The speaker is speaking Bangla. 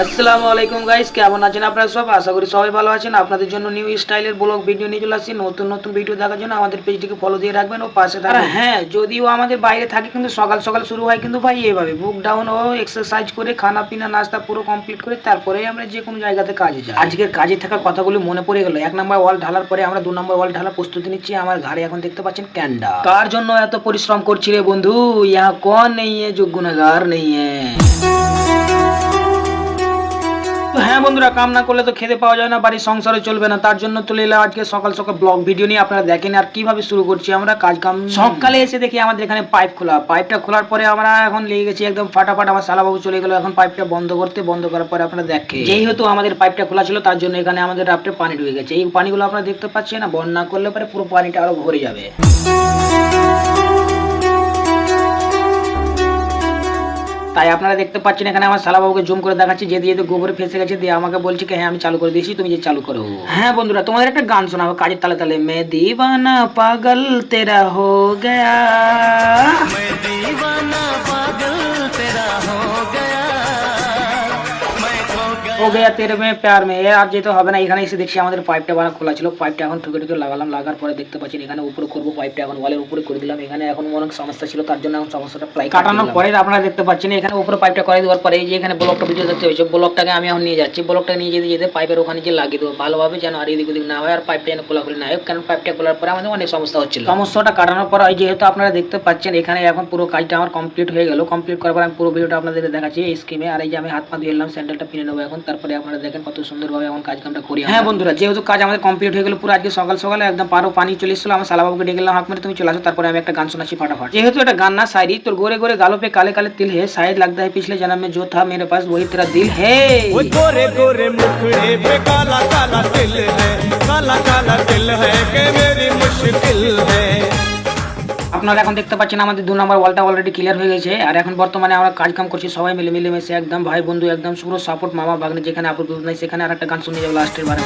আসসালামু আলাইকুম গাইস কেমন আছেন আপনারা সব? আশা করি সবাই ভালো আছেন। আপনাদের জন্য নিউ স্টাইলের ব্লগ ভিডিও নিয়ে চলে আসছি। নতুন নতুন ভিডিও দেখার জন্য আমাদের পেজটিকে ফলো দিয়ে রাখবেন ও পাশে থাকবেন হ্যাঁ যদিও আমাদের বাইরে থাকে কিন্তু সকাল সকাল শুরু হয় কিন্তু ভাই এইভাবে। বুক ডাউন ও এক্সারসাইজ করে খানা পিনা নাস্তা পুরো কমপ্লিট করে তারপরেই আমরা যে কোনো জায়গাতে কাজে যাই। আজকের কাজে থাকার কথাগুলো মনে পড়ে গেল। এক নম্বর ওয়াল ঢালার পরে আমরা দু নম্বর ওয়াল ঢালা প্রস্তুতি নিচ্ছি। আমার ঘরে এখন দেখতে পাচ্ছেন ক্যান্ডা কার জন্য এত পরিশ্রম করছি রে বন্ধু? ইহা কন নেই জো গুণাগার নেই হ্যাঁ বন্ধুরা, কাম না করলে তো খেতে পাওয়া যায় না, বাড়ির সংসারে চলবে না। তার জন্য তুলে এলাম আজকে সকাল সকাল ব্লগ ভিডিও নিয়ে। আপনারা দেখেন আর কীভাবে শুরু করছি আমরা, কাজ কাম। সকালে এসে দেখি আমাদের এখানে পাইপ খোলা। পাইপটা খোলার পরে আমরা এখন লেগে গেছি একদম ফাটাফাট। আমার সালাবাবু চলে গেল এখন পাইপটা বন্ধ করতে। বন্ধ করার পরে আপনারা দেখে। যেহেতু আমাদের পাইপটা খোলা ছিল, তার জন্য এখানে আমাদের রাফটে পানি ঢুকে গেছে। এই পানিগুলো আপনারা দেখতে পাচ্ছেন না, বন্যা করলে পরে পুরো পানিটা আরও ভরে যাবে। তাই আপনারা দেখতে পাচ্ছেন এখানে আমার সালাবাবুকে জুম করে দেখাচ্ছি যে দিয়ে গোবরে ফেসে গেছে দিয়ে আমাকে বলছে কি হ্যাঁ আমি চালু করে দিয়েছি তুমি যে চালু করো। হ্যাঁ বন্ধুরা তোমাদের একটা গান শোনাবো কাজের তালে তালে মে দিবানা পাগল তেরা হো গয়া। ও গয়া তেরে মে প্যার মে এ আর যেতে হবে না এখানে এসে দেখছি আমাদের পাইপটা বানা খোলা ছিল। পাইপটা এখন ঠুকে ঠুকে লাগালাম লাগার পরে দেখতে পাচ্ছেন এখানে উপরে করব পাইপটা এখন ওয়ালের উপরে করে দিলাম। এখানে এখন অনেক সমস্যা ছিল তার জন্য এখন সমস্যাটা প্লাই কাটানোর পরে আপনারা দেখতে পাচ্ছেন এখানে উপরে পাইপটা করে দেওয়ার পরে এই যে এখানে ব্লকটা ভিডিও দেখতে হয়েছে ব্লকটাকে আমি এখন নিয়ে যাচ্ছি। ব্লকটা নিয়ে যেতে যেতে পাইপের ওখানে যে লাগিয়ে দেবো ভালোভাবে যেন আর এদিক ওদিক না হয় আর পাইপটা যেন খোলাখুলি না হয়। কারণ পাইপটা খোলার পরে আমাদের অনেক সমস্যা হচ্ছিল। সমস্যাটা কাটানোর পর যেহেতু আপনারা দেখতে পাচ্ছেন এখানে এখন পুরো কাজটা আমার কমপ্লিট হয়ে গেল। কমপ্লিট করার পর আমি পুরো ভিডিওটা আপনাদের দেখাচ্ছি এই স্কিমে আর এই যে আমি হাত পা ধুয়ে এলাম স্যান্ডেলটা কিনে নেব এখন। তারপরে আপনারা দেখেন কত সুন্দরভাবে এখন কাজ কামটা করি হ্যাঁ বন্ধুরা যেহেতু কাজ আমাদের কমপ্লিট হয়ে গেল পুরো আজকে সকাল সকালে একদম পারো পানি চলে এসেছিল আমার সালাবাবুকে ডেকে গেলাম হাত মেরে তুমি চলে আসো তারপরে আমি একটা গান শোনাচ্ছি ফাটাফাট যেহেতু এটা গান না শায়রি তোর গোরে গোরে গালো पे काले काले तिल है शायद लगता है पिछले जन्म में जो था मेरे पास वही तेरा दिल है वो गोरे गोरे मुखड़े पे काला काला दिल আপনারা এখন দেখতে পাচ্ছেন আমাদের দু নম্বর ওয়ালটা অলরেডি ক্লিয়ার হয়ে গেছে। আর এখন বর্তমানে আমরা কাজ কাম করছি সবাই মিলে মিলে মিশে একদম ভাই বন্ধু, একদম পুরো সাপোর্ট মামা, ভাগ্নে, যেখানে আপনার নাই, সেখানে আর একটা গান শুনে যাব লাস্টের বারে